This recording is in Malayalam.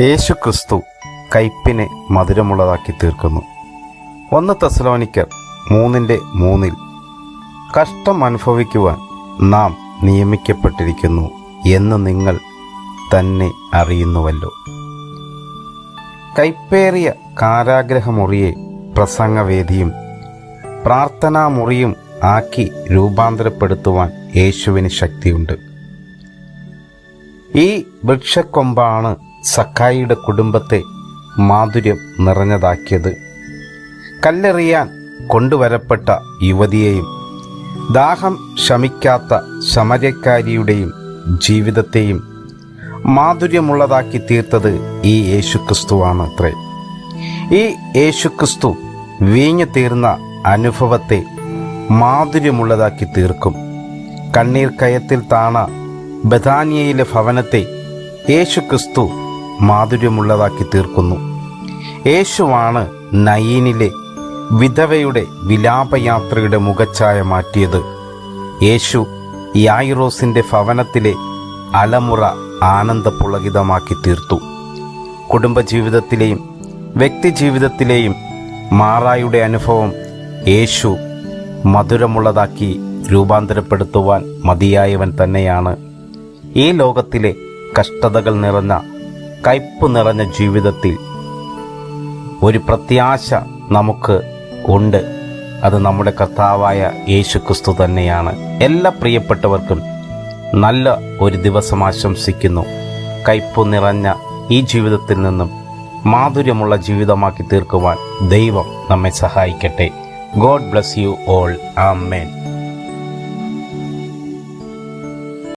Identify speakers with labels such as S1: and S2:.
S1: യേശു ക്രിസ്തു കയ്പിനെ മധുരമുള്ളതാക്കി തീർക്കുന്നു. ഒന്ന് തെസലോനിക്കർ മൂന്നിന്റെ മൂന്നിൽ കഷ്ടം അനുഭവിക്കുവാൻ നാം നിയമിക്കപ്പെട്ടിരിക്കുന്നു എന്ന് നിങ്ങൾ തന്നെ അറിയുന്നുവല്ലോ. കൈപ്പേറിയ കാരാഗ്രഹമുറിയെ പ്രസംഗവേദിയും പ്രാർത്ഥനാമുറിയും ആക്കി രൂപാന്തരപ്പെടുത്തുവാൻ യേശുവിന് ശക്തിയുണ്ട്. ഈ വൃക്ഷക്കൊമ്പാണ് സക്കായിയുടെ കുടുംബത്തെ മാധുര്യം നിറഞ്ഞതാക്കിയത്. കല്ലെറിയാൻ കൊണ്ടുവരപ്പെട്ട യുവതിയെയും ദാഹം ശമിക്കാത്ത ശമരക്കാരിയുടെയും ജീവിതത്തെയും മാധുര്യമുള്ളതാക്കി തീർത്തത് ഈ യേശുക്രിസ്തുവാണ് അത്രേ. ഈ യേശുക്രിസ്തു വീഞ്ഞു തീർന്ന അനുഭവത്തെ മാധുര്യമുള്ളതാക്കി തീർക്കും. കണ്ണീർ കയത്തിൽ താണ ബഥാനിയയിലെ ഭവനത്തെ യേശു ക്രിസ്തു മാധുര്യമുള്ളതാക്കി തീർക്കുന്നു. യേശുവാണ് നയീനിലെ വിധവയുടെ വിലാപയാത്രയുടെ മുഖച്ഛായ മാറ്റിയത്. യേശു യായിറോസിന്റെ ഭവനത്തിലെ അലമുറ ആനന്ദപുളകിതമാക്കി തീർത്തു. കുടുംബജീവിതത്തിലെയും വ്യക്തിജീവിതത്തിലെയും മാറായുടെ അനുഭവം യേശു മധുരമുള്ളതാക്കി രൂപാന്തരപ്പെടുത്തുവാൻ മതിയായവൻ തന്നെയാണ്. ഈ ലോകത്തിലെ കഷ്ടതകൾ നിറഞ്ഞ കയ്പ് നിറഞ്ഞ ജീവിതത്തിൽ ഒരു പ്രത്യാശ നമുക്ക് ഉണ്ട്. അത് നമ്മുടെ കർത്താവായ യേശു ക്രിസ്തു തന്നെയാണ്. എല്ലാ പ്രിയപ്പെട്ടവർക്കും നല്ല ഒരു ദിവസം ആശംസിക്കുന്നു. കയ്പു നിറഞ്ഞ ഈ ജീവിതത്തിൽ നിന്നും മാധുര്യമുള്ള ജീവിതമാക്കി തീർക്കുവാൻ ദൈവം നമ്മെ സഹായിക്കട്ടെ. God bless you all. Amen.